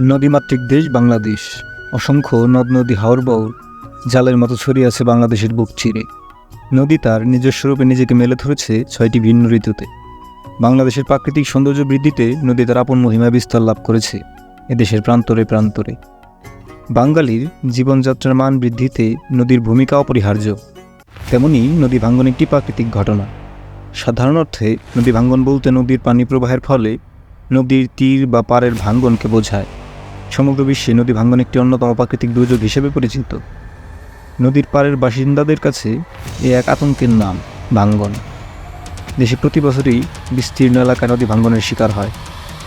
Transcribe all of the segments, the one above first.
নদীমাতৃক দেশ বাংলাদেশ। অসংখ্য নদ নদী হাওর জালের মতো ছড়িয়ে আছে বাংলাদেশের বুক চিরে। নদী তার নিজস্ব রূপে নিজেকে মেলে ধরেছে ছয়টি ভিন্ন ঋতুতে। বাংলাদেশের প্রাকৃতিক সৌন্দর্য বৃদ্ধিতে নদী তার আপন মহিমা বিস্তার লাভ করেছে, এদেশের প্রান্তরে প্রান্তরে। বাঙালির জীবনযাত্রার মান বৃদ্ধিতে নদীর ভূমিকা অপরিহার্য। তেমনি নদী ভাঙ্গন একটি প্রাকৃতিক ঘটনা। সাধারণ অর্থে নদী ভাঙ্গন বলতে নদীর পানি প্রবাহের ফলে নদীর তীর বা পাড়ের ভাঙ্গনকে বোঝায়। সমগ্র বিশ্বে নদী ভাঙ্গন একটি অন্যতম প্রাকৃতিক দুর্যোগ হিসেবে পরিচিত। নদীর পাড়ের বাসিন্দাদের কাছে এ এক আতঙ্কের নাম, ভাঙ্গন। দেশে প্রতি বছরই বিস্তীর্ণ এলাকায় নদী ভাঙ্গনের শিকার হয়।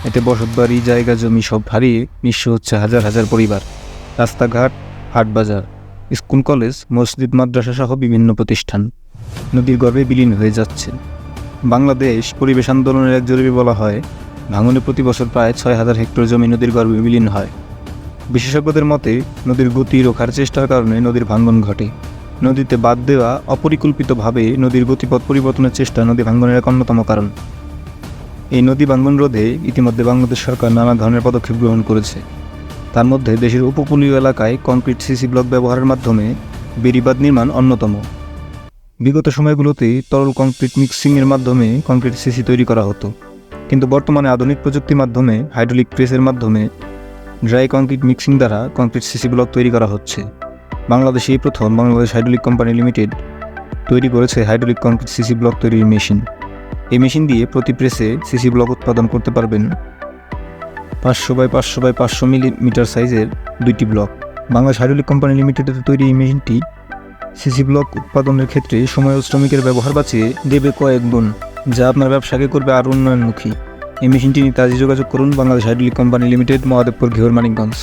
এতে বসতবাড়ি, জায়গা জমি সব হারিয়ে নিঃস্ব হচ্ছে হাজার হাজার পরিবার। রাস্তাঘাট, হাটবাজার, স্কুল কলেজ, মসজিদ, মাদ্রাসা সহ বিভিন্ন প্রতিষ্ঠান নদীর গর্ভে বিলীন হয়ে যাচ্ছে। বাংলাদেশ পরিবেশ আন্দোলনের এক জরিপে বলা হয় ভাঙনে প্রতি বছর প্রায় ছয় হাজার হেক্টর জমি নদীর গর্ভে বিলীন হয়। বিশেষজ্ঞদের মতে, নদীর গতি রোখার চেষ্টার কারণে নদীর ভাঙ্গন ঘটে। নদীতে বাদ দেওয়া অপরিকল্পিতভাবে নদীর গতিপথ পরিবর্তনের চেষ্টা নদী ভাঙ্গনের এক অন্যতম কারণ। এই নদী ভাঙ্গন রোধে ইতিমধ্যে বাংলাদেশ সরকার নানা ধরনের পদক্ষেপ গ্রহণ করেছে। তার মধ্যে দেশের উপকূলীয় এলাকায় কংক্রিট সিসি ব্লক ব্যবহারের মাধ্যমে বেড়িবাঁধ নির্মাণ অন্যতম। বিগত সময়গুলোতে তরল কংক্রিট মিক্সিংয়ের মাধ্যমে কংক্রিট সিসি তৈরি করা হতো। কিন্তু বর্তমানে আধুনিক প্রযুক্তির মাধ্যমে, হাইড্রোলিক প্রেসের মাধ্যমে ড্রাই কংক্রিট মিক্সিং দ্বারা কংক্রিট সিসি ব্লক তৈরি করা হচ্ছে। বাংলাদেশে এই প্রথম বাংলাদেশ হাইড্রোলিক কোম্পানি লিমিটেড তৈরি করেছে হাইড্রোলিক কংক্রিট সিসি ব্লক তৈরির মেশিন। এই মেশিন দিয়ে প্রতি প্রেসে সিসি ব্লক উৎপাদন করতে পারবেন পাঁচশো বাই পাঁচশো বাই পাঁচশো মিলিমিটার সাইজের দুইটি ব্লক। বাংলাদেশ হাইড্রোলিক কোম্পানি লিমিটেডের তৈরি এই মেশিনটি সিসি ব্লক উৎপাদনের ক্ষেত্রে সময় ও শ্রমিকের ব্যবহার বাঁচিয়ে দেবে কয়েক গুণ। যা আপনার ব্যবসাকে করবে আরও উন্নয়নমুখী। এই মেশিনটি নিয়ে তাজি যোগাযোগ করুন Bangladesh hydraulic company limited, Mahadevpur Gheor Manikganj.